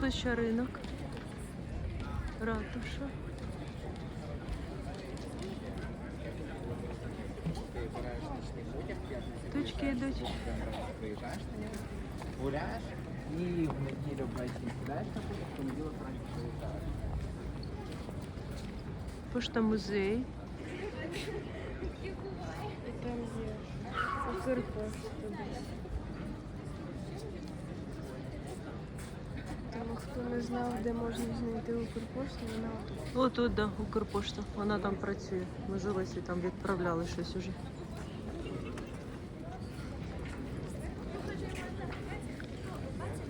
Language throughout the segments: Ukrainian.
Площа ринок. Ратуша. Ти береш нічний потяг, п'ятниця Тучки йдуть. приїжджаєш на нього, гуляєш і в неділю ввечері сідаєш на потяг, в понеділок вранці приїжджаєш. Пошта музей. І там є Укрпошта десь. хто не знав, де можна знайти Укрпошту, вона отут. О, тут, да, Укрпошта. Вона там працює. Ми з Олесі там відправляли щось уже.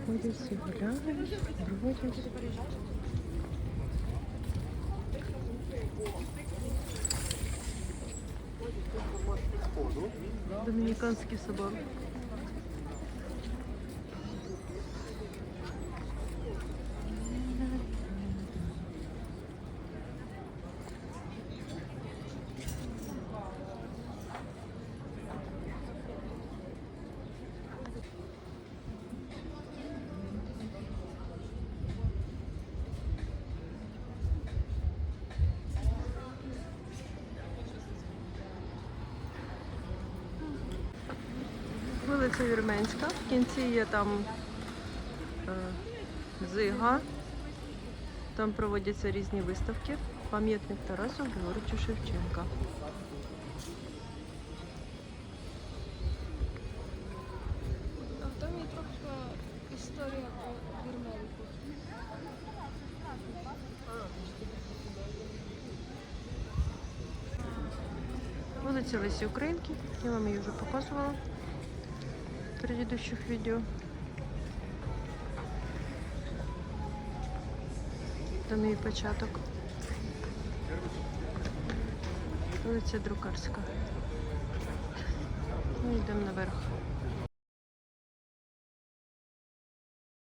Ходять всі гуляють, бродять. Домініканські собаки. Вулиця Вірменська. В кінці є там е, Зига. Там проводяться різні виставки. Пам'ятник Тарасу Григоровичу Шевченка. А там є трохи історія про Вірменку. Вулиця Лесі Українки. Я вам її вже показувала предыдущих відео. Там її початок. Вулиця Друкарська. Ну, йдемо наверх.